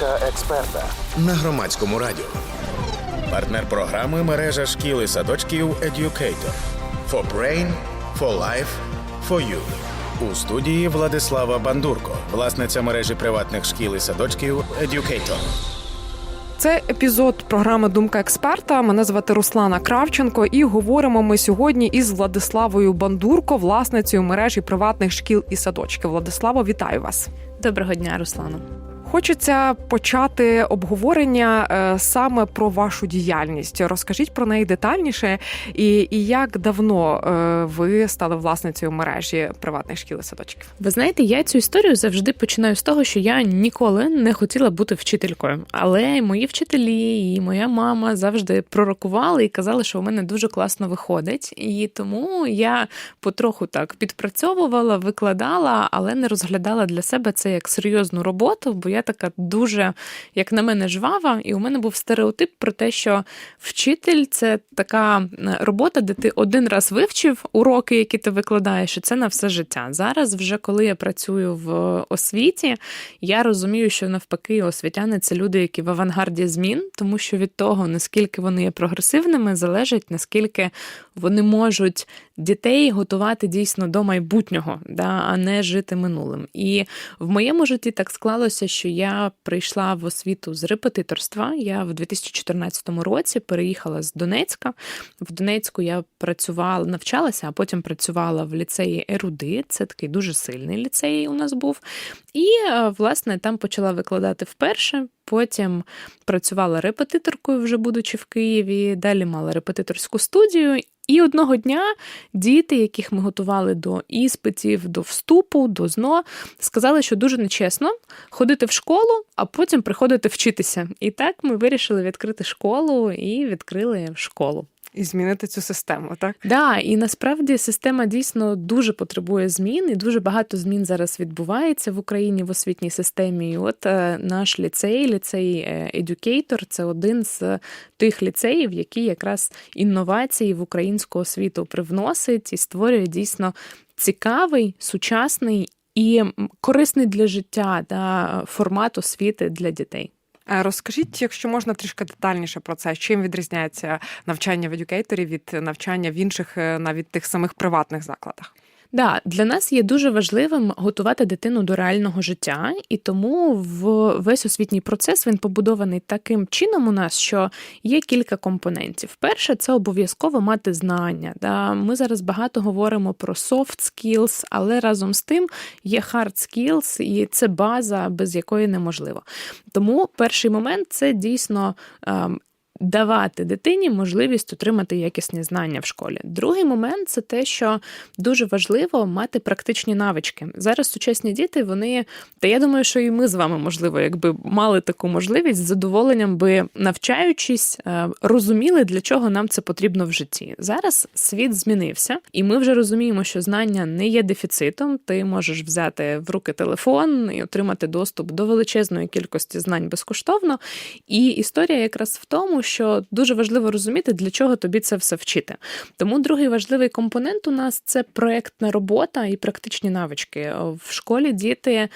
Думка експерта на громадському радіо. Партнер програми мережа шкіл і садочків Educator. For Brain, for Life, for You. У студії Владислава Бандурко, власниця мережі приватних шкіл і садочків Educator. Це епізод програми Думка експерта. Мене звати Руслана Кравченко, і говоримо ми сьогодні із Владиславою Бандурко, власницею мережі приватних шкіл і садочків. Владиславо, вітаю вас. Доброго дня, Руслана. Хочеться почати обговорення е, саме про вашу діяльність. Розкажіть про неї детальніше, і, і як давно е, ви стали власницею мережі приватних шкіл і садочків? Ви знаєте, я цю історію завжди починаю з того, що я ніколи не хотіла бути вчителькою. Але мої вчителі і моя мама завжди пророкували і казали, що у мене дуже класно виходить. І тому я потроху так підпрацьовувала, викладала, але не розглядала для себе це як серйозну роботу, бо я така дуже, як на мене, жвава, і у мене був стереотип про те, що вчитель це така робота, де ти один раз вивчив уроки, які ти викладаєш, і це на все життя. Зараз, вже коли я працюю в освіті, я розумію, що навпаки, освітяни це люди, які в авангарді змін, тому що від того, наскільки вони є прогресивними, залежить наскільки вони можуть дітей готувати дійсно до майбутнього, да, а не жити минулим. І в моєму житті так склалося, що я прийшла в освіту з репетиторства. Я в 2014 році переїхала з Донецька. В Донецьку я працювала, навчалася, а потім працювала в ліцеї Еруди. Це такий дуже сильний ліцей у нас був. І, власне, там почала викладати вперше. Потім працювала репетиторкою, вже будучи в Києві. Далі мала репетиторську студію. І одного дня діти, яких ми готували до іспитів, до вступу, до ЗНО, сказали, що дуже нечесно ходити в школу, а потім приходити вчитися. І так ми вирішили відкрити школу і відкрили школу. І змінити цю систему, так? Да, і насправді система дійсно дуже потребує змін, і дуже багато змін зараз відбувається в Україні в освітній системі. І От е, наш ліцей, ліцей е, Educator, це один з тих ліцеїв, які якраз інновації в українську освіту привносить і створює дійсно цікавий, сучасний і корисний для життя да, формат освіти для дітей. Е, Розкажіть, якщо можна трішки детальніше про це, чим відрізняється навчання в едюкейторі від навчання в інших, е, навіть тих самих приватних закладах? Да, для нас є дуже важливим готувати дитину до реального життя, і тому в весь освітній процес він побудований таким чином у нас, що є кілька компонентів. Перше, це обов'язково мати знання. Да? Ми зараз багато говоримо про soft skills, але разом з тим є hard skills, і це база, без якої неможливо. Тому перший момент це дійсно. Давати дитині можливість отримати якісні знання в школі. Другий момент це те, що дуже важливо мати практичні навички. Зараз сучасні діти, вони та я думаю, що і ми з вами, можливо, якби мали таку можливість з задоволенням би навчаючись, е, розуміли, для чого нам це потрібно в житті. Зараз світ змінився, і ми вже розуміємо, що знання не є дефіцитом. Ти можеш взяти в руки телефон і отримати доступ до величезної кількості знань безкоштовно. І історія якраз в тому, що дуже важливо розуміти, для чого тобі це все вчити. Тому другий важливий компонент у нас це проектна робота і практичні навички. В школі діти.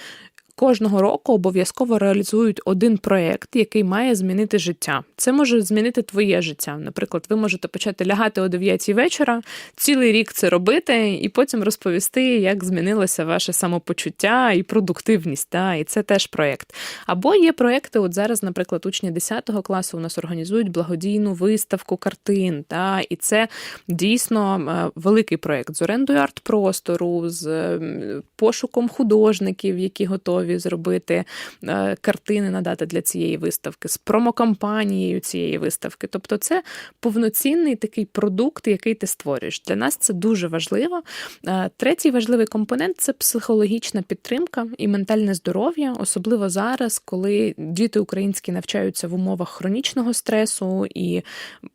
Кожного року обов'язково реалізують один проєкт, який має змінити життя. Це може змінити твоє життя. Наприклад, ви можете почати лягати о 9 вечора, цілий рік це робити, і потім розповісти, як змінилося ваше самопочуття і продуктивність. Та, І це теж проєкт. Або є проєкти, от зараз, наприклад, учні 10 класу у нас організують благодійну виставку картин. Та, І це дійсно е, великий проєкт з орендою арт-простору, з пошуком художників, які готові готові зробити е, картини, надати для цієї виставки, з промокампанією цієї виставки. Тобто, це повноцінний такий продукт, який ти створюєш. Для нас це дуже важливо. Е, Третій важливий компонент це психологічна підтримка і ментальне здоров'я, особливо зараз, коли діти українські навчаються в умовах хронічного стресу, і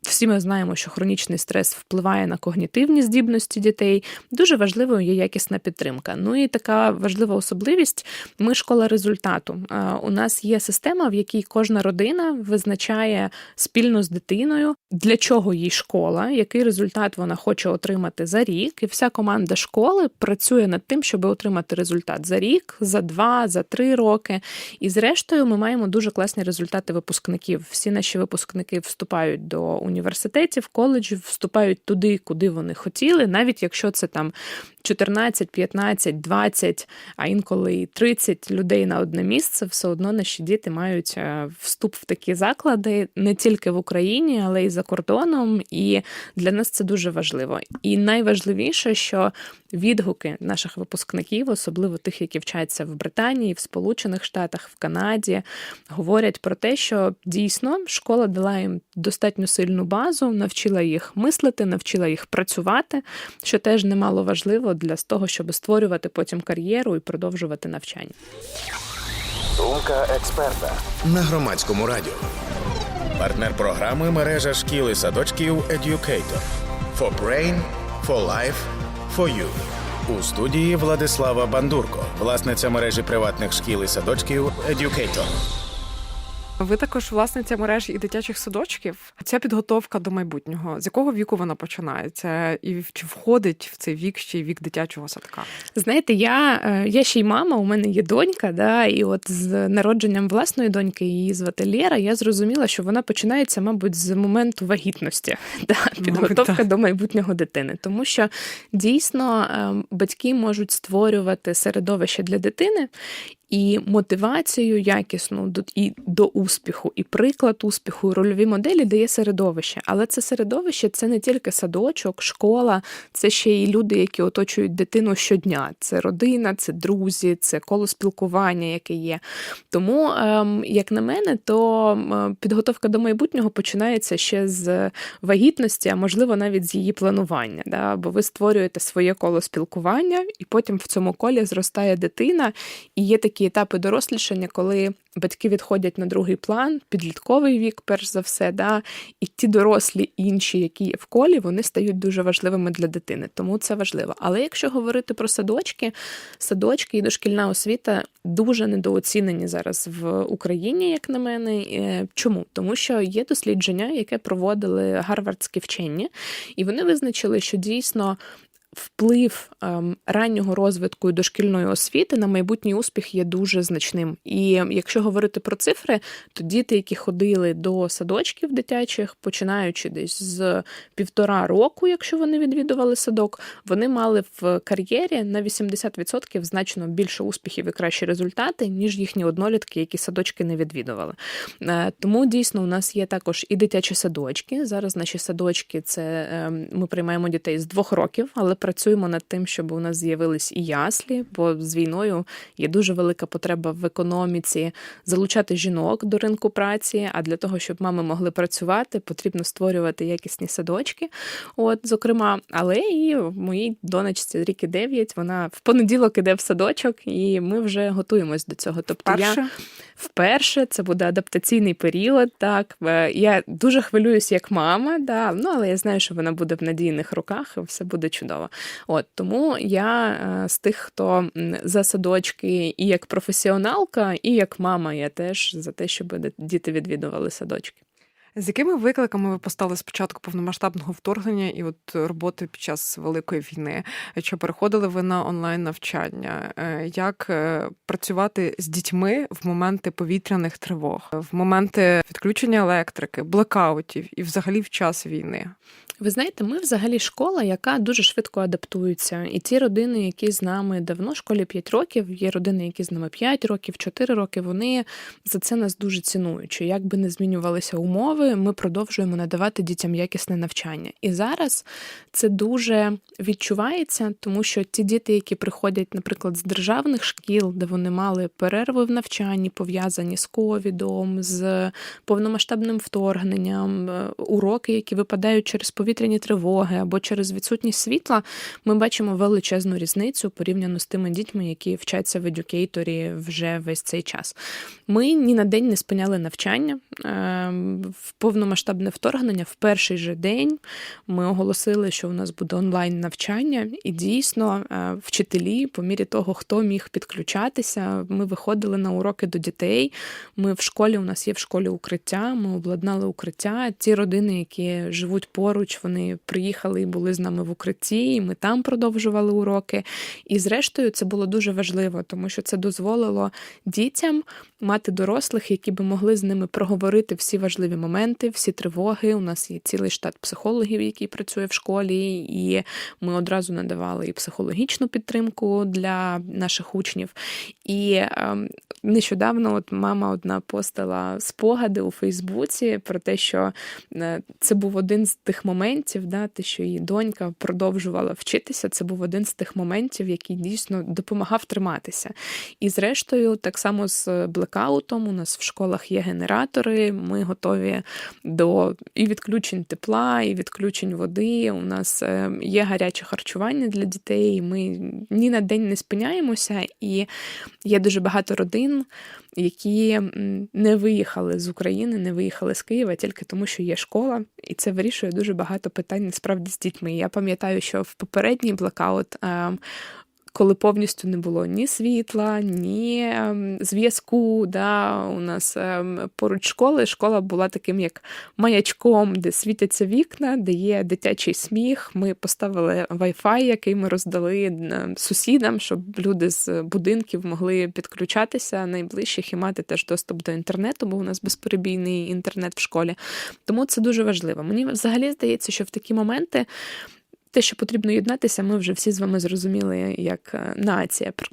всі ми знаємо, що хронічний стрес впливає на когнітивні здібності дітей. Дуже важливою є якісна підтримка. Ну і така важлива особливість. Ми школа результату. У нас є система, в якій кожна родина визначає спільно з дитиною, для чого їй школа, який результат вона хоче отримати за рік. І вся команда школи працює над тим, щоб отримати результат за рік, за два, за три роки. І зрештою, ми маємо дуже класні результати випускників. Всі наші випускники вступають до університетів, коледжів, вступають туди, куди вони хотіли, навіть якщо це там 14, 15, 20, а інколи і 30 людей на одне місце, все одно наші діти мають е, вступ в такі заклади не тільки в Україні, але й за кордоном. І для нас це дуже важливо. І найважливіше, що відгуки наших випускників, особливо тих, які вчаться в Британії, в Сполучених Штатах, в Канаді, говорять про те, що дійсно школа дала їм достатньо сильну базу, навчила їх мислити, навчила їх працювати, що теж немало важливо для того, щоб створювати потім кар'єру і продовжувати навчання. Думка експерта на громадському радіо. Партнер програми мережа шкіл і садочків Educator. For Brain, for Life, for You. У студії Владислава Бандурко, власниця мережі приватних шкіл і садочків Educator. Ви також власниця мережі і дитячих садочків. Ця підготовка до майбутнього. З якого віку вона починається? І чи входить в цей вік ще й вік дитячого садка? Знаєте, я, е, я ще й мама, у мене є донька, да, і от з народженням власної доньки, її звати Лєра, я зрозуміла, що вона починається, мабуть, з моменту вагітності, да, підготовка так. до майбутнього дитини. Тому що дійсно е, батьки можуть створювати середовище для дитини. І мотивацію якісну і до успіху, і приклад успіху, і рольові моделі дає середовище. Але це середовище це не тільки садочок, школа, це ще й люди, які оточують дитину щодня. Це родина, це друзі, це коло спілкування, яке є. Тому, ем, як на мене, то ем, підготовка до майбутнього починається ще з вагітності, а можливо навіть з її планування. Да? Бо ви створюєте своє коло спілкування, і потім в цьому колі зростає дитина, і є такі етапи дорослішання, коли батьки відходять на другий план, підлітковий вік, перш за все, да, і ті дорослі інші, які є в колі, вони стають дуже важливими для дитини. Тому це важливо. Але якщо говорити про садочки, садочки і дошкільна освіта дуже недооцінені зараз в Україні, як на мене. Е, Чому? Тому що є дослідження, яке проводили гарвардські вчені, і вони визначили, що дійсно вплив ем, раннього розвитку і дошкільної освіти на майбутній успіх є дуже значним. І якщо говорити про цифри, то діти, які ходили до садочків дитячих, починаючи десь з півтора року, якщо вони відвідували садок, вони мали в кар'єрі на 80% значно більше успіхів і кращі результати, ніж їхні однолітки, які садочки не відвідували. Е, Тому дійсно у нас є також і дитячі садочки. Зараз наші садочки це ем, ми приймаємо дітей з двох років, але працюємо над тим, щоб у нас з'явились і яслі, бо з війною є дуже велика потреба в економіці залучати жінок до ринку праці. А для того, щоб мами могли працювати, потрібно створювати якісні садочки. От, зокрема, але і в моїй донечці рік і 9, вона в понеділок іде в садочок, і ми вже готуємось до цього. Тобто я вперше це буде адаптаційний період. Так Е, я дуже хвилююсь як мама, да, ну але я знаю, що вона буде в надійних руках, і все буде чудово. От тому я е, з тих, хто за садочки, і як професіоналка, і як мама, я теж за те, щоб діти відвідували садочки. З якими викликами ви постали з початку повномасштабного вторгнення і от роботи під час великої війни? Чи переходили ви на онлайн навчання? Е, Як е, працювати з дітьми в моменти повітряних тривог, в моменти відключення електрики, блекаутів і взагалі в час війни? Ви знаєте, ми взагалі школа, яка дуже швидко адаптується. І ті родини, які з нами давно, школі 5 років, є родини, які з нами 5 років, 4 роки, вони за це нас дуже цінують. Як би не змінювалися умови, ми продовжуємо надавати дітям якісне навчання. І зараз це дуже відчувається, тому що ті діти, які приходять, наприклад, з державних шкіл, де вони мали перерви в навчанні, пов'язані з ковідом, з повномасштабним вторгненням, е, уроки, які випадають через повітряні тривоги або через відсутність світла, ми бачимо величезну різницю порівняно з тими дітьми, які вчаться в едюкейторі вже весь цей час. Ми ні на день не спиняли навчання. Повномасштабне вторгнення в перший же день ми оголосили, що у нас буде онлайн навчання, і дійсно е, вчителі, по мірі того, хто міг підключатися, ми виходили на уроки до дітей. Ми в школі у нас є в школі укриття. Ми обладнали укриття. Ті родини, які живуть поруч, вони приїхали і були з нами в укритті. і Ми там продовжували уроки. І зрештою, це було дуже важливо, тому що це дозволило дітям мати дорослих, які би могли з ними проговорити всі важливі моменти, всі тривоги. У нас є цілий штат психологів, який працює в школі, і ми одразу надавали і психологічну підтримку для наших учнів. І ем, нещодавно от мама одна постила спогади у Фейсбуці про те, що е, це був один з тих моментів, да, те, що її донька продовжувала вчитися. Це був один з тих моментів, який дійсно допомагав триматися. І зрештою, так само з блекаутом, у нас в школах є генератори. Ми готові до і відключень тепла, і відключень води. У нас е, є гаряче харчування для дітей. Ми ні на день не спиняємося, і є дуже багато родин, які не виїхали з України, не виїхали з Києва тільки тому, що є школа, і це вирішує дуже багато питань насправді з дітьми. Я пам'ятаю, що в попередній блокаут. Коли повністю не було ні світла, ні ем, зв'язку, да, у нас ем, поруч школи школа була таким як маячком, де світяться вікна, де є дитячий сміх. Ми поставили Wi-Fi, який ми роздали сусідам, щоб люди з будинків могли підключатися найближчих і мати теж доступ до інтернету, бо у нас безперебійний інтернет в школі. Тому це дуже важливо. Мені взагалі здається, що в такі моменти те, що потрібно єднатися, ми вже всі з вами зрозуміли як е, нація. Пр-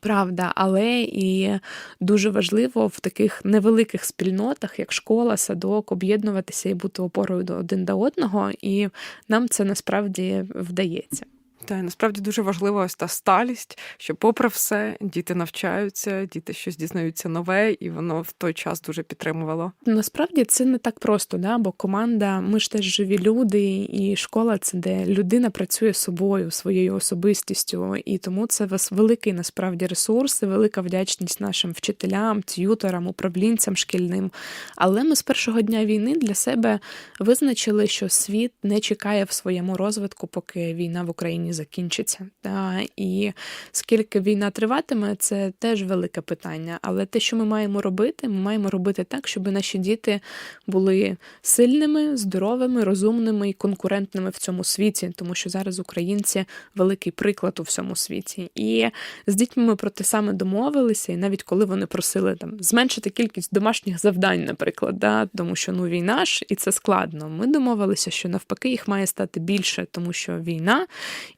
Правда, але і дуже важливо в таких невеликих спільнотах, як школа, садок, об'єднуватися і бути опорою один до одного, і нам це насправді вдається. Та насправді дуже важлива ось та сталість, що, попри все, діти навчаються, діти щось дізнаються нове, і воно в той час дуже підтримувало. Насправді це не так просто, да? бо команда, ми ж теж живі люди, і школа це де людина працює собою, своєю особистістю, і тому це великий насправді ресурс, і велика вдячність нашим вчителям, т'юторам, управлінцям шкільним. Але ми з першого дня війни для себе визначили, що світ не чекає в своєму розвитку, поки війна в Україні закінчиться. Да? І скільки війна триватиме, це теж велике питання. Але те, що ми маємо робити, ми маємо робити так, щоб наші діти були сильними, здоровими, розумними і конкурентними в цьому світі, тому що зараз українці великий приклад у всьому світі. І з дітьми ми про те саме домовилися, і навіть коли вони просили там зменшити кількість домашніх завдань, наприклад, да, тому що ну війна ж і це складно. Ми домовилися, що навпаки їх має стати більше, тому що війна,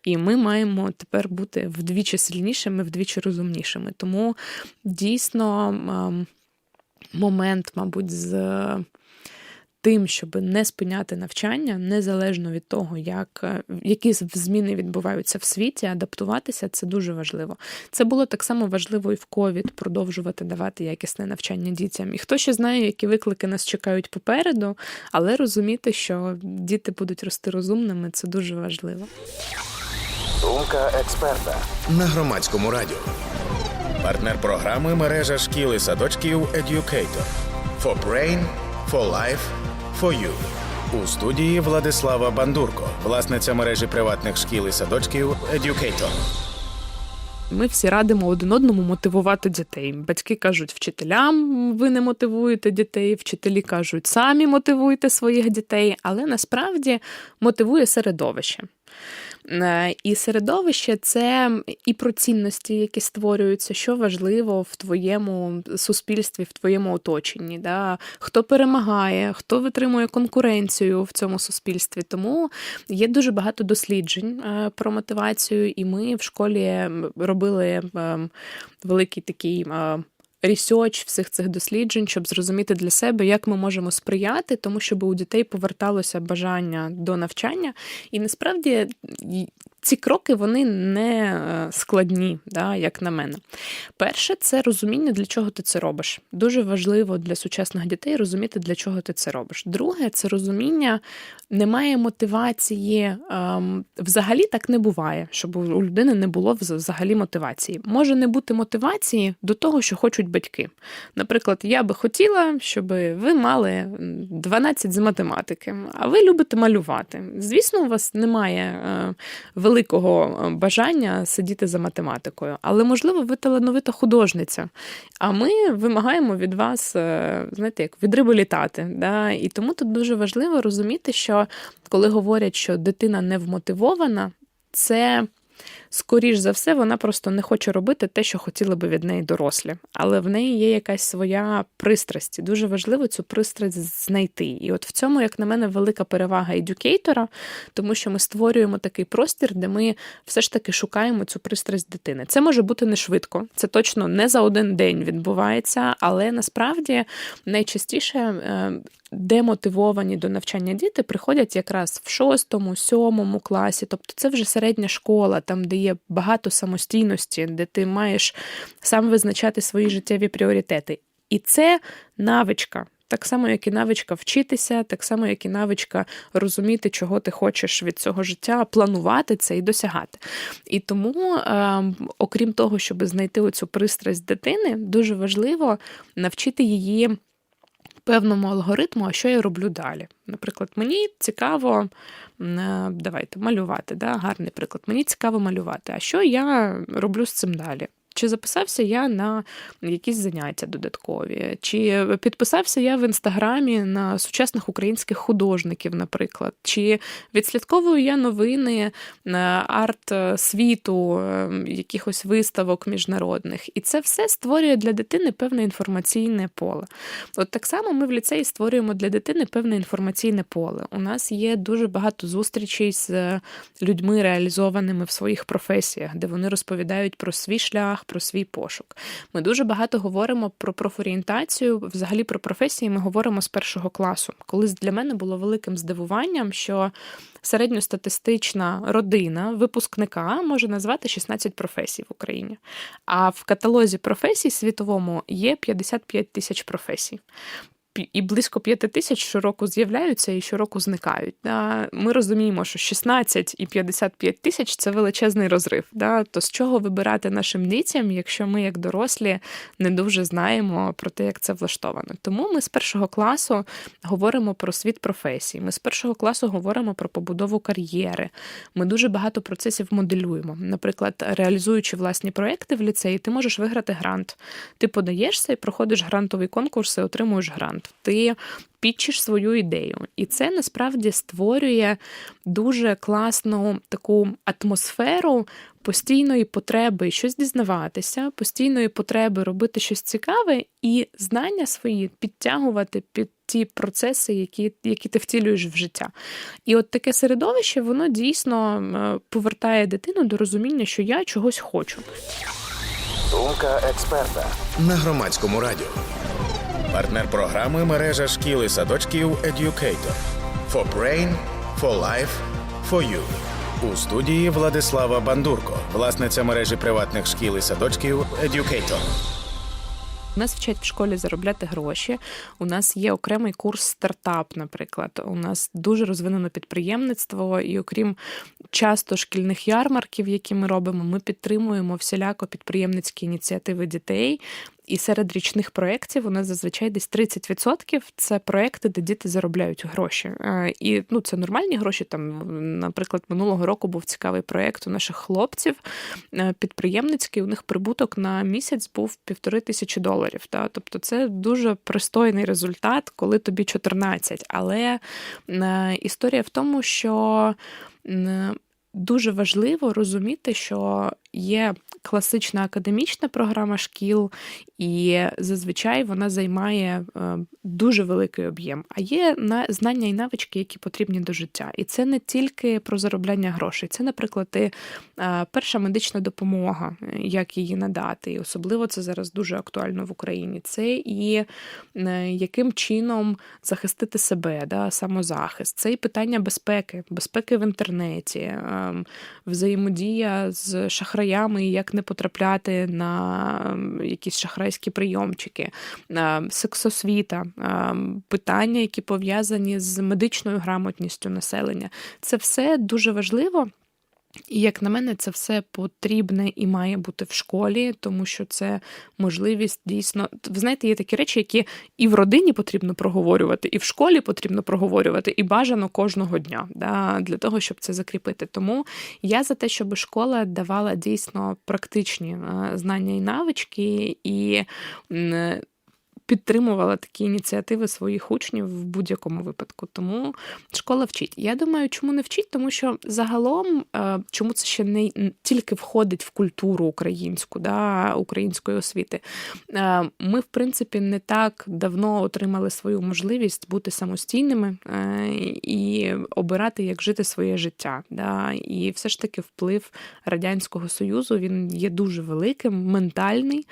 і ми маємо тепер бути вдвічі сильнішими, вдвічі розумнішими. Тому дійсно ем, момент, мабуть, з тим, щоб не спиняти навчання, незалежно від того, як, е, які зміни відбуваються в світі, адаптуватися це дуже важливо. Це було так само важливо і в ковід продовжувати давати якісне навчання дітям. І хто ще знає, які виклики нас чекають попереду, але розуміти, що діти будуть рости розумними, це дуже важливо. Думка експерта на громадському радіо. Партнер програми мережа шкіл і садочків Educator. For Brain, for Life, for You. У студії Владислава Бандурко, власниця мережі приватних шкіл і садочків Educator. Ми всі радимо один одному мотивувати дітей. Батьки кажуть вчителям, ви не мотивуєте дітей, вчителі кажуть, самі мотивуйте своїх дітей, але насправді мотивує середовище. Е, І середовище це і про цінності, які створюються, що важливо в твоєму суспільстві, в твоєму оточенні. Да? Хто перемагає, хто витримує конкуренцію в цьому суспільстві. Тому є дуже багато досліджень е, про мотивацію, і ми в школі робили е, великий такий. Ресерч всіх цих досліджень, щоб зрозуміти для себе, як ми можемо сприяти, тому щоб у дітей поверталося бажання до навчання. І насправді ці кроки вони не е, складні, да, як на мене. Перше, це розуміння, для чого ти це робиш. Дуже важливо для сучасних дітей розуміти, для чого ти це робиш. Друге, це розуміння, немає мотивації. Ем, взагалі так не буває, щоб у людини не було взагалі мотивації. Може не бути мотивації до того, що хочуть батьки. Наприклад, я би хотіла, щоб ви мали 12 з математики, а ви любите малювати. Звісно, у вас немає е, великого е, бажання сидіти за математикою, але можливо, ви талановита художниця. А ми вимагаємо від вас, е, знаєте, як від риби літати. Да? І тому тут дуже важливо розуміти, що коли говорять, що дитина не вмотивована, це. Скоріш за все, вона просто не хоче робити те, що хотіли би від неї дорослі, але в неї є якась своя пристрасть. І Дуже важливо цю пристрасть знайти. І от в цьому, як на мене, велика перевага едюкейтора, тому що ми створюємо такий простір, де ми все ж таки шукаємо цю пристрасть дитини. Це може бути не швидко, це точно не за один день відбувається, але насправді найчастіше. Демотивовані до навчання діти приходять якраз в шостому, сьомому класі, тобто це вже середня школа, там, де є багато самостійності, де ти маєш сам визначати свої життєві пріоритети. І це навичка. Так само, як і навичка вчитися, так само, як і навичка розуміти, чого ти хочеш від цього життя, планувати це і досягати. І тому, е, окрім того, щоб знайти оцю пристрасть дитини, дуже важливо навчити її певному алгоритму, а що я роблю далі. Наприклад, мені цікаво, е, давайте малювати, да, гарний приклад. Мені цікаво малювати. А що я роблю з цим далі? Чи записався я на якісь заняття додаткові, чи підписався я в інстаграмі на сучасних українських художників, наприклад, чи відслідковую я новини арт світу, е, якихось виставок міжнародних. І це все створює для дитини певне інформаційне поле. От так само ми в ліцеї створюємо для дитини певне інформаційне поле. У нас є дуже багато зустрічей з людьми, реалізованими в своїх професіях, де вони розповідають про свій шлях, про свій пошук. Ми дуже багато говоримо про профорієнтацію. Взагалі про професії ми говоримо з першого класу. Колись для мене було великим здивуванням, що середньостатистична родина випускника може назвати 16 професій в Україні. А в каталозі професій світовому є 55 тисяч професій. І близько 5 тисяч щороку з'являються і щороку зникають. Да? Ми розуміємо, що 16 і 55 тисяч це величезний розрив. Да? То з чого вибирати нашим дітям, якщо ми, як дорослі, не дуже знаємо про те, як це влаштовано. Тому ми з першого класу говоримо про світ професій. Ми з першого класу говоримо про побудову кар'єри. Ми дуже багато процесів моделюємо. Наприклад, реалізуючи власні проекти в ліцеї, ти можеш виграти грант. Ти подаєшся і проходиш грантовий конкурс і отримуєш грант. Ти підчиш свою ідею. І це насправді створює дуже класну таку атмосферу постійної потреби щось дізнаватися, постійної потреби робити щось цікаве і знання свої підтягувати під ті процеси, які, які ти втілюєш в життя. І от таке середовище, воно дійсно е, повертає дитину до розуміння, що я чогось хочу. Думка експерта на громадському радіо. Партнер програми мережа шкіл і садочків Educator. For Brain, for Life, for You. У студії Владислава Бандурко, власниця мережі приватних шкіл і садочків Educator. Нас вчать в школі заробляти гроші. У нас є окремий курс стартап, наприклад. У нас дуже розвинено підприємництво, і окрім часто шкільних ярмарків, які ми робимо, ми підтримуємо всіляко підприємницькі ініціативи дітей. І серед річних проєктів у нас зазвичай десь 30% це проекти, де діти заробляють гроші. Е, І ну, це нормальні гроші. Там, наприклад, минулого року був цікавий проєкт у наших хлопців е, підприємницький. У них прибуток на місяць був півтори тисячі доларів. Та? Тобто це дуже пристойний результат, коли тобі 14. Але е, історія в тому, що. Дуже важливо розуміти, що є класична академічна програма шкіл, і зазвичай вона займає е, дуже великий об'єм. А є знання і навички, які потрібні до життя. І це не тільки про заробляння грошей, це, наприклад, і е, перша медична допомога, як її надати. І особливо це зараз дуже актуально в Україні. Це і е, яким чином захистити себе, да, самозахист. Це і питання безпеки, безпеки в інтернеті, ем, взаємодія з шахраями, і як не потрапляти на ем, якісь шахрайські прийомчики, ем, сексосвіта, ем, питання, які пов'язані з медичною грамотністю населення. Це все дуже важливо. І як на мене, це все потрібне і має бути в школі, тому що це можливість дійсно. Ви знаєте, є такі речі, які і в родині потрібно проговорювати, і в школі потрібно проговорювати, і бажано кожного дня да, для того, щоб це закріпити. Тому я за те, щоб школа давала дійсно практичні е, знання і навички, і підтримувала такі ініціативи своїх учнів в будь-якому випадку. Тому школа вчить. Я думаю, чому не вчить, тому що загалом, е, чому це ще не тільки входить в культуру українську, да, української освіти. Е, Ми, в принципі, не так давно отримали свою можливість бути самостійними е, і обирати, як жити своє життя. Да. І все ж таки вплив Радянського Союзу він є дуже великим, ментальний.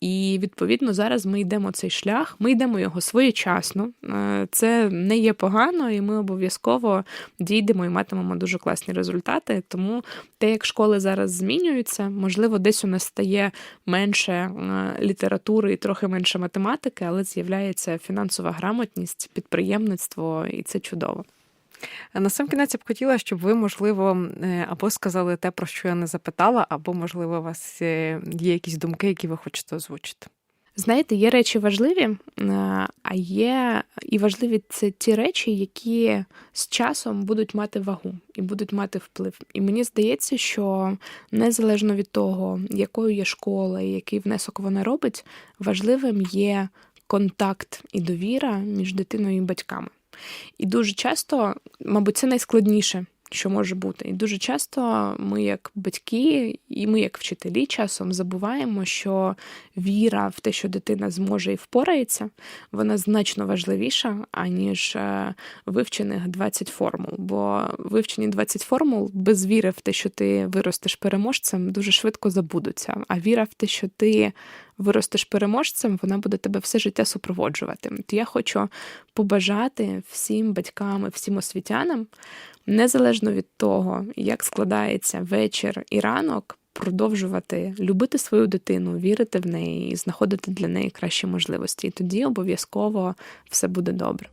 І відповідно зараз ми йдемо цей шлях, ми йдемо його своєчасно. Е, Це не є погано, і ми обов'язково дійдемо і матимемо дуже класні результати. Тому те, як школи зараз змінюються, можливо, десь у нас стає менше е, літератури і трохи менше математики, але з'являється фінансова грамотність, підприємництво, і це чудово. На сам кінець я б хотіла, щоб ви, можливо, е, або сказали те, про що я не запитала, або, можливо, у вас є якісь думки, які ви хочете озвучити. Знаєте, є речі важливі, е, а є і важливі це ті речі, які з часом будуть мати вагу і будуть мати вплив. І мені здається, що незалежно від того, якою є школа і який внесок вона робить, важливим є контакт і довіра між дитиною і батьками. І дуже часто, мабуть, це найскладніше. Що може бути, і дуже часто ми, як батьки, і ми, як вчителі, часом забуваємо, що віра в те, що дитина зможе і впорається, вона значно важливіша, аніж е, вивчених 20 формул. Бо вивчені 20 формул без віри в те, що ти виростеш переможцем, дуже швидко забудуться. А віра в те, що ти виростеш переможцем, вона буде тебе все життя супроводжувати. То я хочу побажати всім батькам, всім освітянам, незалежно від того, як складається вечір і ранок, продовжувати любити свою дитину, вірити в неї і знаходити для неї кращі можливості. І тоді обов'язково все буде добре.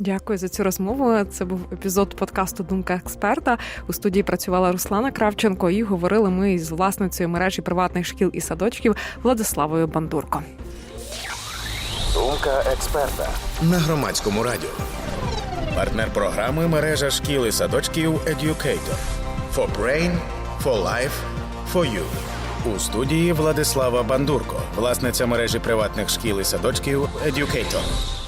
Дякую за цю розмову. Це був епізод подкасту Думка експерта. У студії працювала Руслана Кравченко, і говорили ми із власницею мережі приватних шкіл і садочків Владиславою Бандурко. Думка експерта на громадському радіо. Партнер програми мережа шкіл і садочків Educator. For Brain, for Life, for You. У студії Владислава Бандурко, власниця мережі приватних шкіл і садочків Educator.